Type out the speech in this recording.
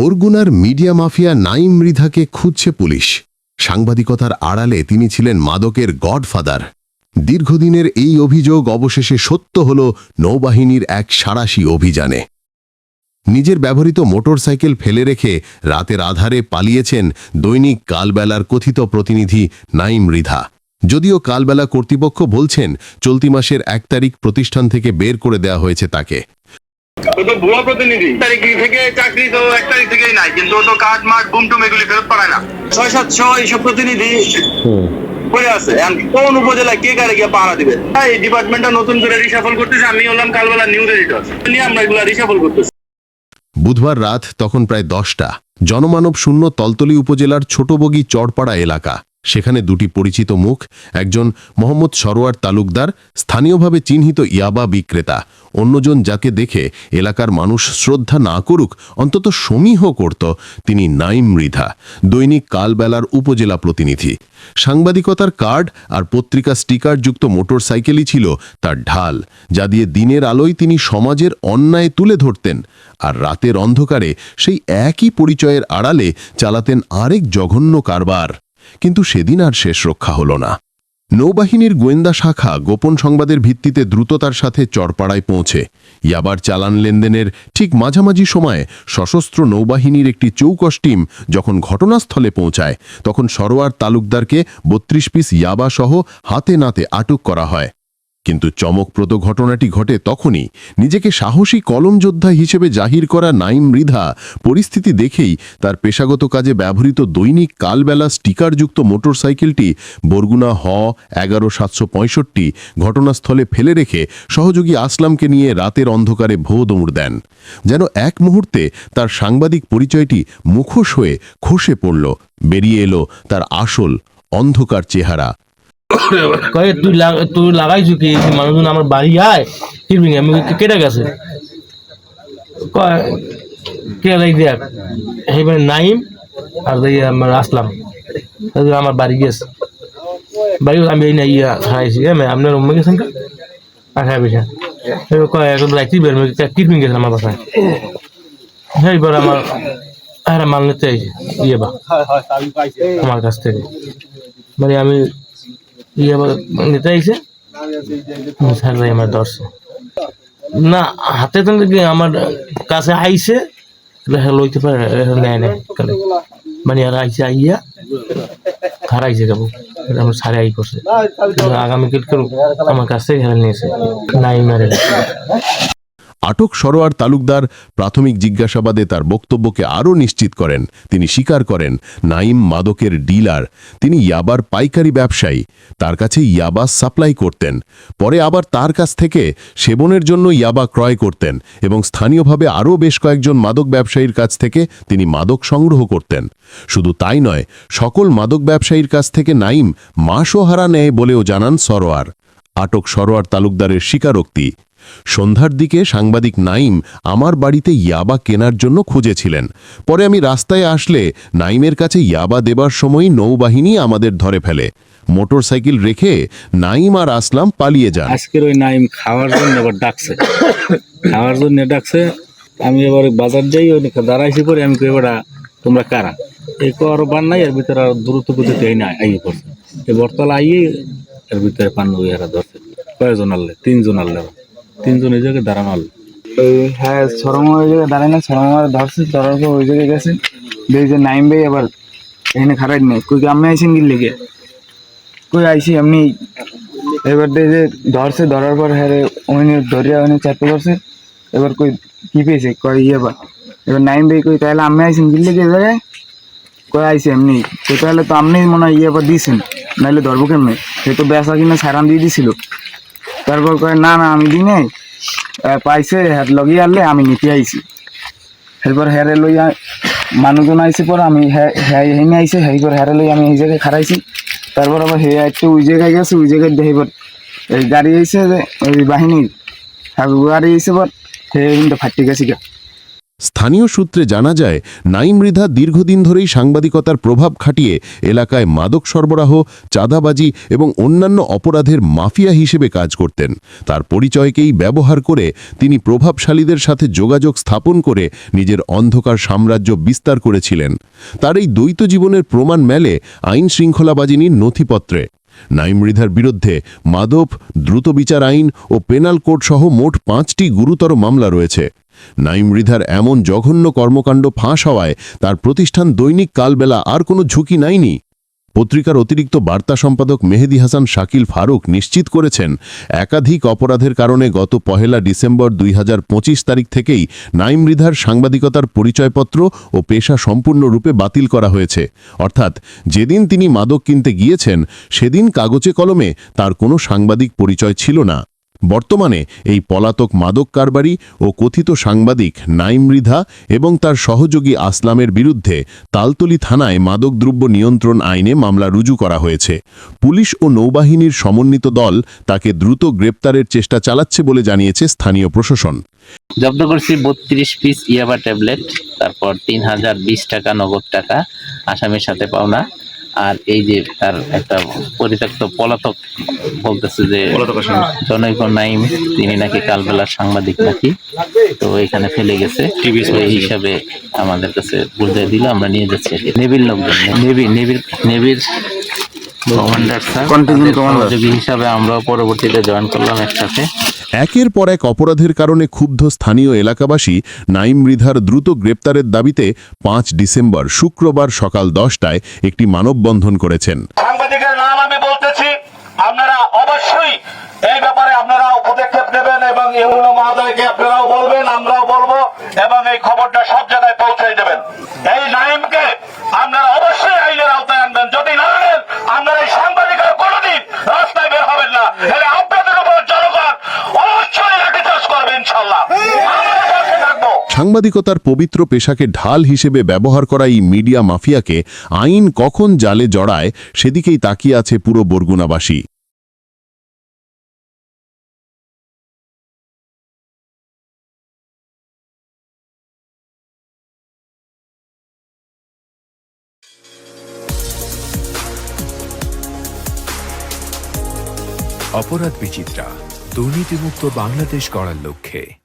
বরগুনার media mafia Naim মৃধাকে খুঁজছে police. সাংবাদিকতার আড়ালে তিনি ছিলেন মাদকের গডফাদার। দীর্ঘদিনের এই অভিযোগ অবশেষে সত্য হল নৌবাহিনীর এক সাড়াশি অভিযানে। নিজের ব্যবহৃত মোটরসাইকেল ফেলে রেখে রাতের আধারে পালিয়েছেন দৈনিক কালবেলার কথিত প্রতিনিধি নাইম মৃধা। যদিও কালবেলা কর্তৃপক্ষ বলছেন, চলতি মাসের এক তারিখ প্রতিষ্ঠান থেকে বের করে দেওয়া হয়েছে তাকে। ও তো ভুয়া প্রতিনিধি। তারিখ থেকে চাকরি তো এক তারিখ থেকেই নাই কিন্তু ও তো কাঠ মাঠ বুম এগুলি ফেরত পাঠায় না। ছয় সাতশো এইসব প্রতিনিধি করে আছে। কোন উপজেলায় কে কারে গিয়ে পাহারা দিবে? হ্যাঁ, এই ডিপার্টমেন্টটা নতুন করে রিসাফল করতেছে আমি হলাম কালবেলা নিউজ এডিটর নিয়ে আমরা এগুলা রিসাফল করতেছি। বুধবার রাত তখন প্রায় দশটা। জনমানব শূন্য তলতলি উপজেলার ছোটবগি চড়পাড়া এলাকা। সেখানে দুটি পরিচিত মুখ, একজন মোহাম্মদ সরোয়ার তালুকদার, স্থানীয়ভাবে চিহ্নিত ইয়াবা বিক্রেতা। অন্যজন যাকে দেখে এলাকার মানুষ শ্রদ্ধা না করুক, অন্তত সমীহ করত, তিনি নাইম মৃধা, দৈনিক কালবেলার উপজেলা প্রতিনিধি। সাংবাদিকতার কার্ড আর পত্রিকা স্টিকারযুক্ত মোটরসাইকেলই ছিল তার ঢাল, যা দিয়ে দিনের আলোয় তিনি সমাজের অন্যায় তুলে ধরতেন, আর রাতের অন্ধকারে সেই একই পরিচয়ের আড়ালে চালাতেন আরেক জঘন্য কারবার। কিন্তু সেদিন আর শেষ রক্ষা হল না। নৌবাহিনীর গোয়েন্দা শাখা গোপন সংবাদের ভিত্তিতে দ্রুততার সাথে চরপাড়ায় পৌঁছে। ইয়াবার চালান লেনদেনের ঠিক মাঝামাঝি সময়ে সশস্ত্র নৌবাহিনীর একটি চৌকস টিম যখন ঘটনাস্থলে পৌঁছায়, তখন সরোয়ার তালুকদারকে বত্রিশ পিস ইয়াবা সহ হাতে নাতে আটক করা হয়। কিন্তু চমকপ্রদ ঘটনাটি ঘটে তখনই নিজেকে সাহসী কলম যোদ্ধা হিসেবে জাহির করা নাইম মৃধা পরিস্থিতি দেখেই তার পেশাগত কাজে ব্যবহৃত দৈনিক কালবেলা স্টিকারযুক্ত মোটরসাইকেলটি বরগুনা হ এগারো সাতশো পঁয়ষট্টি ঘটনাস্থলে ফেলে রেখে সহযোগী আসলামকে নিয়ে রাতের অন্ধকারে ভো দৌড় দেন। যেন এক মুহূর্তে তার সাংবাদিক পরিচয়টি মুখোশ হয়ে খসে পড়ল। বেরিয়ে এলো তার আসল অন্ধকার চেহারা। কয়ে তুই তুই লাগাইছো কি? মানুষজন আমার বাড়ি আয় কিরবিং আমি কেটে গেছে? কয় কে লাগ দেখ এইবার নাইম আর দেই আমার আসলাম। আমার বাড়ি গেছে। বাড়ি আমি এই না ইয়া খাইছি। এমে আপনার রুমে গেছেন কা? আখা বেশা কয় এখন রাইতি বের কিরবিং গেছে আমার বাসায়। এইবার আমার আরে মাল নিতে ইয়ে বা আমার কাছ থেকে। মানে আমি ইয়ে নিতে আইছে? স্যার আমার ধরছে। না, হাতে তো আমার কাছে আইছে রেখে লইতে পারে রেখে নেয় না কালে মানে আর আইছে, আইয়া হারাইছে যাব আমার সারে আই করছে। আগামী আগামীকাল আমার কাছ থেকে নিয়েছে, নাই মারে। আটক সরোয়ার তালুকদার প্রাথমিক জিজ্ঞাসাবাদে তার বক্তব্যকে আরও নিশ্চিত করেন। তিনি স্বীকার করেন, নাইম মাদকের ডিলার। তিনি ইয়াবার পাইকারি ব্যবসায়ী। তার কাছে ইয়াবা সাপ্লাই করতেন। পরে আবার তার কাছ থেকে সেবনের জন্য ইয়াবা ক্রয় করতেন এবং স্থানীয়ভাবে আরও বেশ কয়েকজন মাদক ব্যবসায়ীর কাছ থেকে তিনি মাদক সংগ্রহ করতেন। শুধু তাই নয়, সকল মাদক ব্যবসায়ীর কাছ থেকে নাইম মাসও হারা নেয় বলেও জানান সরোয়ার। আটক সরোয়ার তালুকদারের স্বীকারোক্তি। সন্ধ্যার দিকে সাংবাদিক নাইম আমার বাড়িতে ইয়াবা কেনার জন্য খুঁজেছিলেন। পরে আমি রাস্তায় আসলে নাইমের কাছে ইয়াবা দেবার সময় নৌবাহিনী আমাদের ধরে ফেলে। মোটরসাইকেল রেখে নাইম আর আসলাম পালিয়ে যান। আজকের ওই নাইম খাওয়ার জন্য এবার ডাকছে। খাওয়ার জন্য ডাকছে, আমি এবার বাজার যাই, ওই দাঁড়াইছি পরে আমি এবার তোমরা কারা? এই কর বান নাই, এর ভিতরে আর দ্রুত গতিতে এই না আইয়ে পড়ছে। বরতলা আইয়ে এর ভিতরে পান ওই এরা ধরছে। কয়জন আনলে? তিনজন আনলে তিনজন এই জায়গায় দাঁড়ানো আনলে ওই হ্যাঁ সরমা ওই জায়গায় দাঁড়ায় না সরমার ধরছে ধরার ওই জায়গায় গেছে। দেখি যে নাইম ভাই আবার এখানে খারাপ নেই। কই আমি আইসেন কি লেগে? কই আইসি এমনি এবার দেখি ধরছে ধরার পর হ্যাঁ রে, ওখানে ধরিয়া ওখানে চাপতে ধরছে। এবার কই কি পেয়েছে কয় ইয়ে বা এবার নাইম ভাই কই তাহলে আমি আইসেন কি লেগে জায়গায়? কই আইসি এমনি। তো তাহলে তো আপনি মনে হয় ইয়ে বা দিয়েছেন। নাহলে ধরবো কেমনে? সে তো বেসা কিনা সারান দিয়ে দিছিল। তারপর কয়, না না, আমি দিনে পাইছে, হাত লগি আনলে আমি নিতে আইছি। এরপর হেরে লইয়া মানুষজন আইসে পর আমি হেনে আইসে হেরপর হেরে লই আমি এই জায়গায় খারাইছি তারপর আবার হে একটু ওই জায়গায় গেছে, ওই জায়গায় দেখি পর এই গাড়ি আইসে ওই বাহিনীর। গাড়ি আইসে পর হে কিন্তু ফাটি গেছি গা স্থানীয় সূত্রে জানা যায়, নাইম দীর্ঘদিন ধরেই সাংবাদিকতার প্রভাব খাটিয়ে এলাকায় মাদক সরবরাহ, চাঁদাবাজি এবং অন্যান্য অপরাধের মাফিয়া হিসেবে কাজ করতেন। তার পরিচয়কেই ব্যবহার করে তিনি প্রভাবশালীদের সাথে যোগাযোগ স্থাপন করে নিজের অন্ধকার সাম্রাজ্য বিস্তার করেছিলেন। তার এই দ্বৈত জীবনের প্রমাণ মেলে আইন শৃঙ্খলাবাজিনীর নথিপত্রে। নাইম মৃধার বিরুদ্ধে মাদক, দ্রুত বিচার আইন ও পেনাল কোড সহ মোট পাঁচটি গুরুতর মামলা রয়েছে। নাইম মৃধার এমন জঘন্য কর্মকাণ্ড ফাঁস হওয়ায় তার প্রতিষ্ঠান দৈনিক কালবেলা আর কোনো ঝুঁকি নাইনি পত্রিকার অতিরিক্ত বার্তা সম্পাদক মেহেদি হাসান শাকিল ফারুক নিশ্চিত করেছেন, একাধিক অপরাধের কারণে গত পহেলা ডিসেম্বর দুই হাজার পঁচিশ তারিখ থেকেই নাইম মৃধার সাংবাদিকতার পরিচয়পত্র ও পেশা সম্পূর্ণরূপে বাতিল করা হয়েছে। অর্থাৎ, যেদিন তিনি মাদক কিনতে গিয়েছেন, সেদিন কাগজে কলমে তার কোনো সাংবাদিক পরিচয় ছিল না। বর্তমানে এই পলাতক মাদক কারবারি ও কথিত সাংবাদিক নাইম মৃধা এবং তার সহযোগী আসলামের বিরুদ্ধে তালতলি থানায় মাদকদ্রব্য নিয়ন্ত্রণ আইনে মামলা রুজু করা হয়েছে। পুলিশ ও নৌবাহিনীর সমন্বিত দল তাকে দ্রুত গ্রেপ্তারের চেষ্টা চালাচ্ছে বলে জানিয়েছে স্থানীয় প্রশাসন। জব্দ করছি বত্রিশ পিস ইয়াবা ট্যাবলেট, তারপর তিন হাজার বিশ টাকা নগদ টাকা, আসামির সাথে পাওনা। আর এই যে তার একটা পরিত্যক্ত পলাতক বলতেছে যে জনৈক নাইম তিনি নাকি কালবেলার সাংবাদিক নাকি? তো এখানে ফেলে গেছে। এই হিসাবে আমাদের কাছে বুঝে দিল আমরা নিয়ে যাচ্ছি। নেভির লোকজন নেভি নেভির নেভির কমান্ডার স্যার হিসাবে আমরাও পরবর্তীতে জয়েন করলাম একসাথে। একের পর এক অপরাধের কারণে ক্ষুব্ধ স্থানীয় এলাকাবাসী নাইম মৃধার দ্রুত গ্রেপ্তারের দাবিতে পাঁচ ডিসেম্বর শুক্রবার সকাল দশটায় একটি মানববন্ধন করেছেন। সাংবাদিকের নাম আমি বলতেছি, আপনারা অবশ্যই এই ব্যাপারে পদক্ষেপ নেবেন এবং আপনারাও বলবেন, আমরাও বলব এবং এই খবরটা সব জায়গায় সাংবাদিকতার পবিত্র পেশাকে ঢাল হিসেবে ব্যবহার করা এই মিডিয়া মাফিয়াকে আইন কখন জালে জড়ায় সেদিকেই তাকিয়ে আছে পুরো বরগুনাবাসী। অপরাধ বিচিত্রা, দুর্নীতিমুক্ত বাংলাদেশ গড়ার লক্ষ্যে।